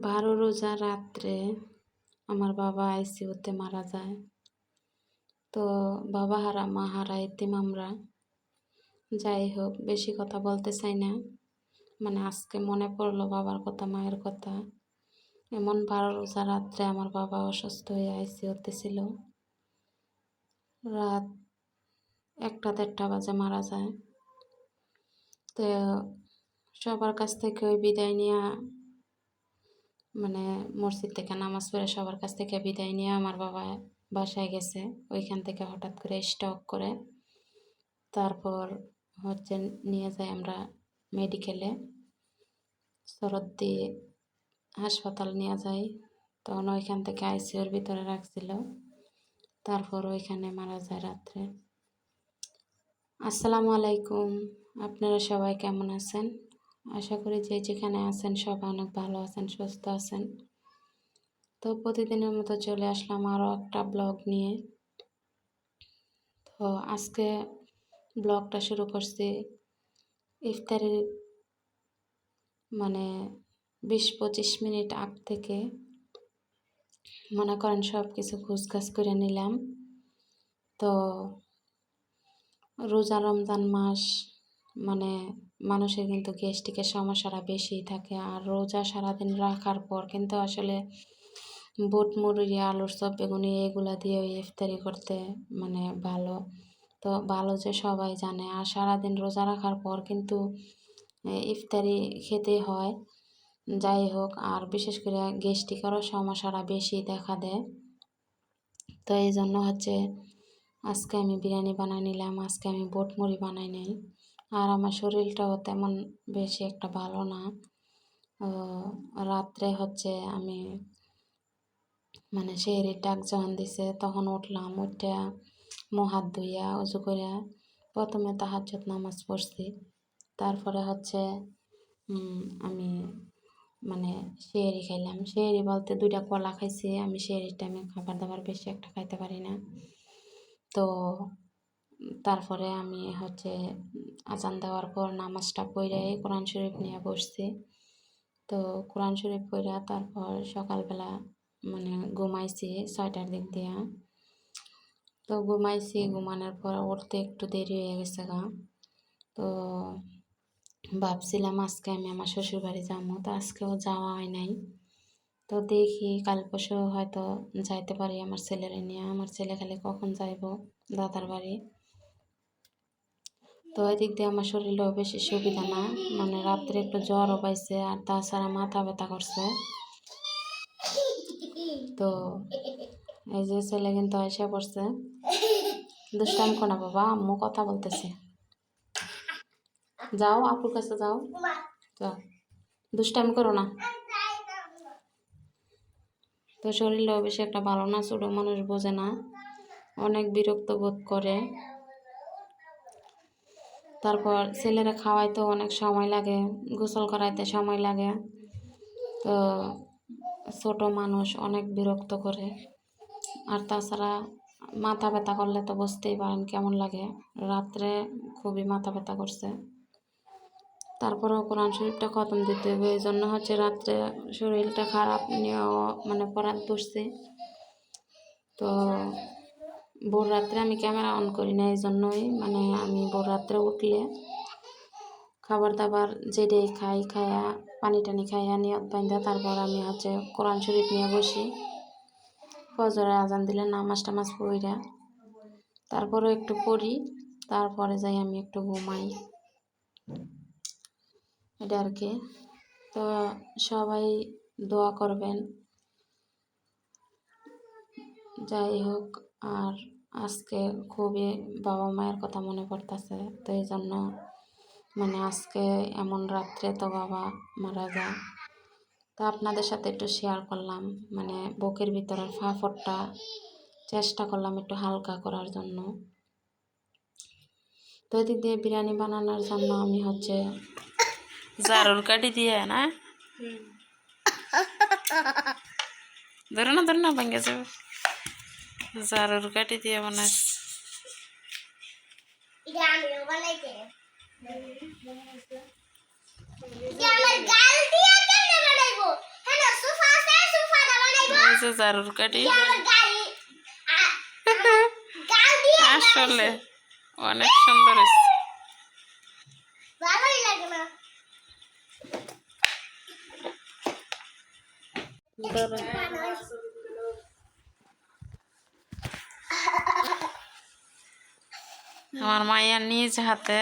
বারো রোজা রাত্রে আমার বাবা আইসিউতে মারা যায়। তো বাবা হারা, মা হারা, এতিম আমরা। যাই হোক, বেশি কথা বলতে চাই না। মানে আজকে মনে পড়ল বাবার কথা, মায়ের কথা। এমন বারো রোজা রাত্রে আমার বাবা অসুস্থ হয়ে আইসিউতে ছিল। রাত একটা দেড়টা বাজে মারা যায়। তো সবার কাছ থেকে ওই বিদায় নেওয়া মানে মসজিদ থেকে নামাজ পড়ে সবার কাছ থেকে বিদায় নিয়ে আমার বাবা বাসায় গেছে। ওইখান থেকে হঠাৎ করে স্টক করে তারপর হচ্ছে নিয়ে যাই আমরা মেডিকেলে শরদ্দি হাসপাতাল নিয়ে যাই। তখন ওইখান থেকে আইসিউর ভিতরে রাখছিল। তারপর ওইখানে মারা যায় রাত্রে। আসসালামু আলাইকুম, আপনারা সবাই কেমন আছেন? আশা করি যে যেখানে আছেন সব অনেক ভালো আছেন, সুস্থ আছেন। তো প্রতিদিনের মতো চলে আসলাম আরও একটা ব্লগ নিয়ে। তো আজকে ব্লগটা শুরু করছি ইফতারের মানে বিশ পঁচিশ মিনিট আগ থেকে। মনে করেন সব কিছু খুচখাচ করে নিলাম। তো রোজা রমজান মাস মানে মানুষের কিন্তু গ্যাস্ট্রিকের সমস্যাটা বেশি থাকে। আর রোজা সারাদিন রাখার পর কিন্তু আসলে বুট মুড়ি আলুর চপ, বেগুনি এগুলা দিয়ে ওই ইফতারি করতে মানে ভালো। তো ভালো যে সবাই জানে। আর সারাদিন রোজা রাখার পর কিন্তু ইফতারি খেতে হয়। যাই হোক, আর বিশেষ করে গ্যাস্ট্রিকেরও সমস্যাটা বেশি দেখা দেয়। তো এই জন্য হচ্ছে আজকে আমি বিরিয়ানি বানাই নিলাম, আজকে আমি বুট মুড়ি বানাই নাই। আর আমার শরীরটাও তেমন বেশি একটা ভালো না। রাত্রে হচ্ছে আমি মানে শেহরির ডাক যখন দিছে, তখন উঠলাম, উঠে মহাত ধুইয়া উজু করিয়া প্রথমে তাহাজ্জুদ নামাজ পড়ছি। তারপরে হচ্ছে আমি মানে শেহরি খাইলাম। শেহরি বলতে দুইটা কলা খাইছি, আমি শেহরির টাইমে খাবার দাবার বেশি একটা খাইতে পারি না। তো তারপরে আমি হচ্ছে আজান দেওয়ার পর নামাজটা পড়ে কোরআন শরীফ নিয়ে বসছি। তো কোরআন শরীফ পড়া তারপর সকালবেলা মানে ঘুমাইছি ছয়টার দিক দিয়ে। তো ঘুমাইছি, ঘুমানোর পর উঠতে একটু দেরি হয়ে গেছে গা। তো ভাবছিলাম আজকে আমি আমার শ্বশুরবাড়ি যাব, তো আজকেও যাওয়া হয় নাই। তো দেখি কাল পরশু হয়তো যাইতে পারি আমার ছেলেরে নিয়ে। আমার ছেলে খালি কখন যাইব? দাদার বাড়ি। তো এদিক দিয়ে আমার শরীরেও বেশি সুবিধা না। মানে রাত্রে একটু জ্বরও পাইছে আর তাছাড়া মাথা ব্যথা করছে। তো এই যে ছেলে কিন্তু এসে পড়ছে। দুষ্টাম কোনা বাবা? আম্মু কথা বলতেছে। যাও, আপুর কাছে যাও। দুষ্টাম করো না। তো শরীরটাও বেশি একটা ভালো না, ছোটো মানুষ বোঝে না। অনেক বিরক্ত বোধ করে। তারপর ছেলেরা খাওয়াইতে অনেক সময় লাগে, গোসল করাইতে সময় লাগে। তো ছোট মানুষ অনেক বিরক্ত করে। আর তাছাড়া মাথা ব্যথা করলে তো বুঝতেই পারেন কেমন লাগে। রাত্রে খুবই মাথা ব্যথা করছে। তারপরেও কোরআন শরীফটা খতম দিতে হবে, এই জন্য হচ্ছে রাত্রে শরীরটা খারাপ নিয়েও মানে পড়াত বসছে। তো ভোর রাত্রে আমি ক্যামেরা অন করি না এই জন্যই মানে আমি ভোর রাত্রে উঠলে খাবার দাবার যেটাই খাই খাইয়া পানি টানি খাইয়া নিয়ত বান্ধা তারপর আমি হচ্ছে কোরআন শরীফ নিয়ে বসি। ফজরে আজান দিলে না নামাজ টামাজ পড়িরা তারপরে একটু পড়ি, তারপরে যাই আমি একটু ঘুমাই। এটা আর কি। তো সবাই দোয়া করবেন। যাই হোক, আর আজকে খুবই বাবা মায়ের কথা মনে পড়তেছে তো এই জন্য মানে আজকে এমন রাত্রে তো বাবা মারা যায়। তা আপনাদের সাথে একটু শেয়ার করলাম মানে বুকের ভিতরের ফাফড়টা চেষ্টা করলাম একটু হালকা করার জন্য। তো এদিক দিয়ে বিরিয়ানি বানানোর জন্য আমি হচ্ছে জারুর কাটি দিয়ে না? ধরে না ধরে না ভেঙে যাবে। জারুর কাটি দিয়ে বানাইছে হ্যাঁ। জারুর কাঠি। আসলে অনেক সুন্দর হয়েছে। ভালোই লাগে না। আমার মাইয়া নিজ হাতে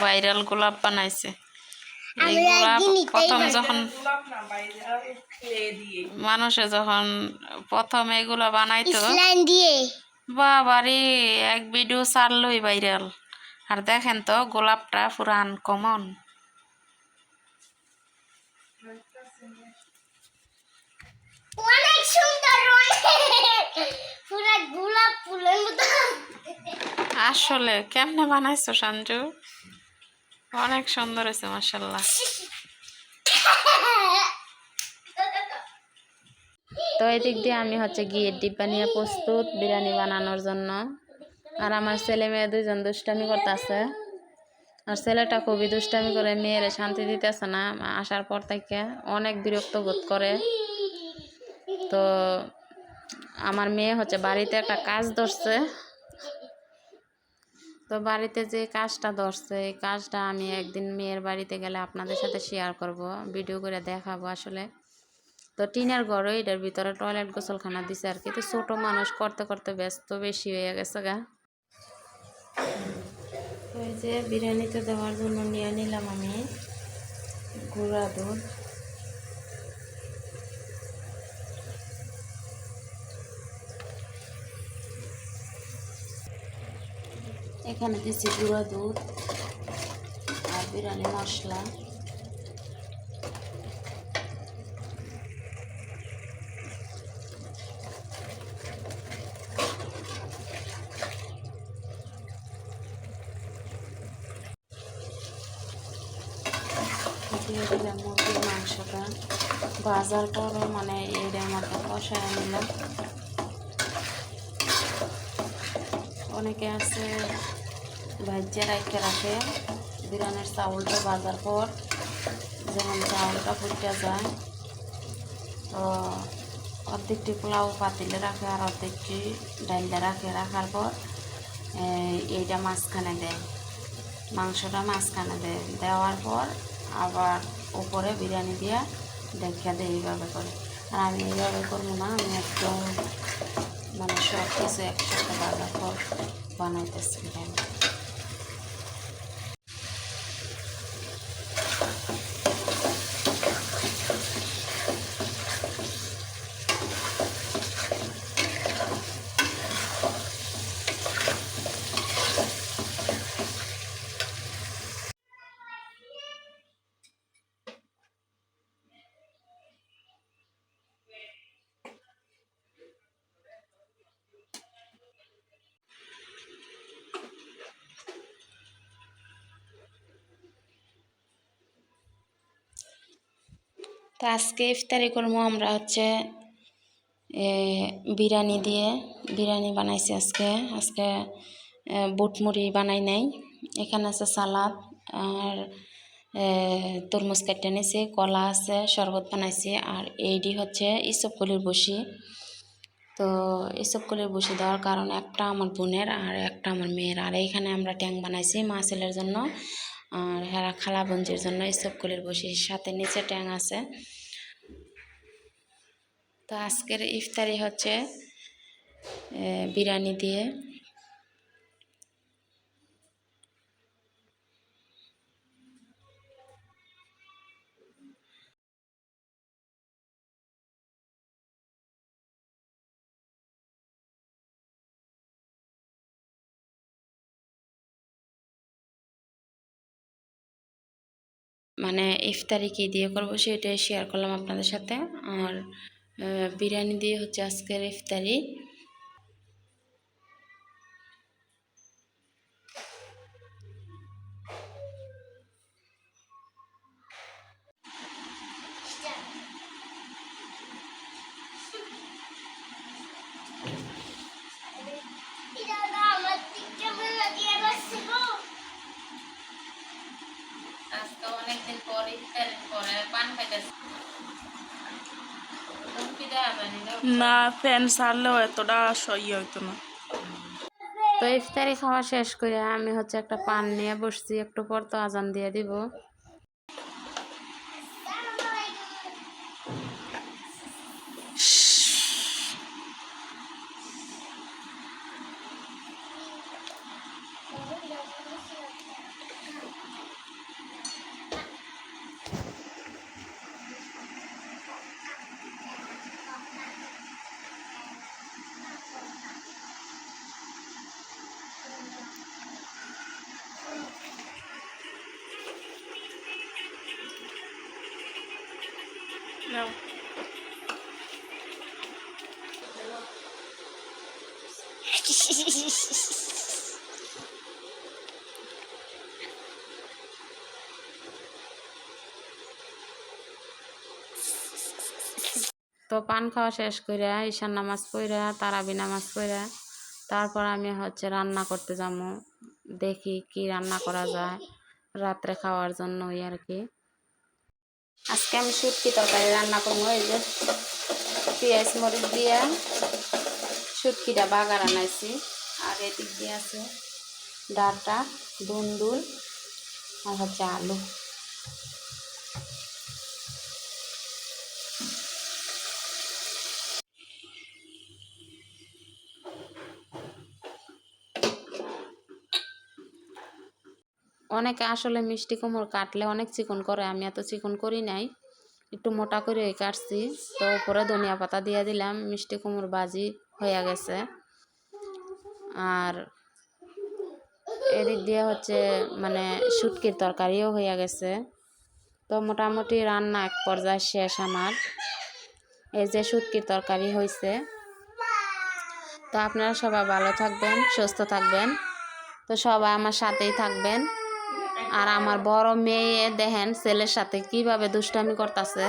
ভাইরাল গোলাপ বানাইছে। প্রথম যখন মানুষে যখন প্রথম এগুলা বানাইতো বাবারে এক ভিডিও চাললোই ভাইরাল আর দেখেন তো গোলাপটা পুরান আনকমন অনেক সুন্দর অনেক পুরো গোলাপ ফুলের মতো আসলে কেমনে বানাইছো সঞ্জু অনেক সুন্দর হয়েছে মাসাল্লাহ তো এই দিক দিয়ে আমি হচ্ছে গিয়ে ডিব্বা নিয়ে প্রস্তুত বিরিয়ানি বানানোর জন্য। আর আমার ছেলে মেয়ে দুইজন দুষ্টামি করতেছে। আর ছেলেটা খুবই দুষ্টামি করে, মেয়েরে শান্তি দিতেছে না আসার পর থেকে অনেক বিরক্ত বোধ করে। তো আমার মেয়ে হচ্ছে বাড়িতে একটা কাজ ধরছে। তো বাড়িতে যে কাজটা ধরছে, এই কাজটা আমি একদিন মেয়ের বাড়িতে গেলে আপনাদের সাথে শেয়ার করব ভিডিও করে দেখাবো আসলে। তো টিনের ঘরে এটার ভিতরে টয়লেট গোসলখানা দিছে আর কি। তো ছোটো মানুষ করতে করতে ব্যস্ত বেশি হয়ে গেছে গা। এই যে বিরিয়ানিতে দেওয়ার জন্য নিয়ে নিলাম আমি। গুঁড়া দুধ। এখানে দিচ্ছি গুঁড়া দুধ আর বিরিয়ানি মশলা। মুরগির মাংসটা ভাজার মানে এটার মধ্যে কষায় নিলাম। অনেকে আছে ভাজ্যে রাখতে রাখে। বিরিয়ানির চাউলটা বাজার পর যেমন চাউলটা ফুটে যায়, তো অর্ধেকটি পোলাও পাতিলে রাখে আর অর্ধেকটি ডাইলে রাখে। রাখার পর এইটা মাঝখানে দেয়, মাংসটা মাঝখানে দেয়। দেওয়ার পর আবার উপরে বিরিয়ানি দিয়ে দেখা দেয় এইভাবে করে। আর আমি এইভাবে করব না, আমি একদম মানে সব কিছু একসাথে পর বানাইতেছি তো আজকে ইফতারি করব আমরা হচ্ছে বিরিয়ানি দিয়ে। বিরিয়ানি বানাইছি আজকে। আজকে বুটমুড়ি বানাই নাই। এখানে আছে সালাদ আর তরমুজ কেটে নিয়েছি কলা আছে, শরবত বানাইছি। আর এইটি হচ্ছে ইসবগুলির বসি। তো ইসবগুলির বসি দেওয়ার কারণ একটা আমার বোনের আর একটা আমার মেয়ের। আর এইখানে আমরা ট্যাং বানাইছি মা ছেলের জন্য। আর হেরা খালা বঞ্জির জন্য ইসবগুলির বসির সাথে নিচে ট্যাং আছে। তো আজকের ইফতারি হচ্ছে বিরিয়ানি দিয়ে। মানে ইফতারি কী দিয়ে করব সেটাই শেয়ার করলাম আপনাদের সাথে। আর বিরিয়ানি দিয়ে হচ্ছে আজকের ইফতারি এটা আমার দিকে লাগিয়ে বসছে গো আজকে অনেকদিন পর ইফতারের পরে পান খাইতেছি কি দেওয়া না ফ্যান ছাড়লেও এতটা সই হইতো না। তো ইফতারি খাওয়া শেষ করে আমি হচ্ছে একটা পান নিয়ে বসছি, একটু পর তো আজান দিয়ে দিব। তো পান খাওয়া শেষ করে ঈশান নামাজ পড়া তারাবি নামাজ পড়া তারপর আমি হচ্ছে রান্না করতে যাব, দেখি কি রান্না করা যায়, রাত্রে খাওয়ার জন্য ওই আর কি। আজকে আমি শুটকি তরকারি রান্না করব, এই যে পেঁয়াজ মরিচ দিয়ে শুটকিটা বাগার আনাইছি। আর এদিক দিয়ে আছে ডাটা দুন্দুল আর হচ্ছে আলু। অনেকে আসলে মিষ্টি কুমড় কাটলে অনেক চিকন করে, আমি এত চিকন করি নাই। একটু মোটা করে কাটছি। তো উপরে ধনিয়া পাতা দিয়ে দিলাম, মিষ্টি কুমড় বাজি হয়ে গেছে। আর এদিক দিয়ে হচ্ছে মানে শুটকির তরকারিও হয়ে গেছে। তো মোটামুটি রান্না এক পর্যায়ে শেষ আমার। এই যে শুটকির তরকারি হয়েছে তো আপনারা সবাই ভালো থাকবেন, সুস্থ থাকবেন। তো সবাই আমার সাথেই থাকবেন। আর আমার বড় মেয়ে দেখেন, ছেলের সাথে কীভাবে দুষ্টামি করতেছে।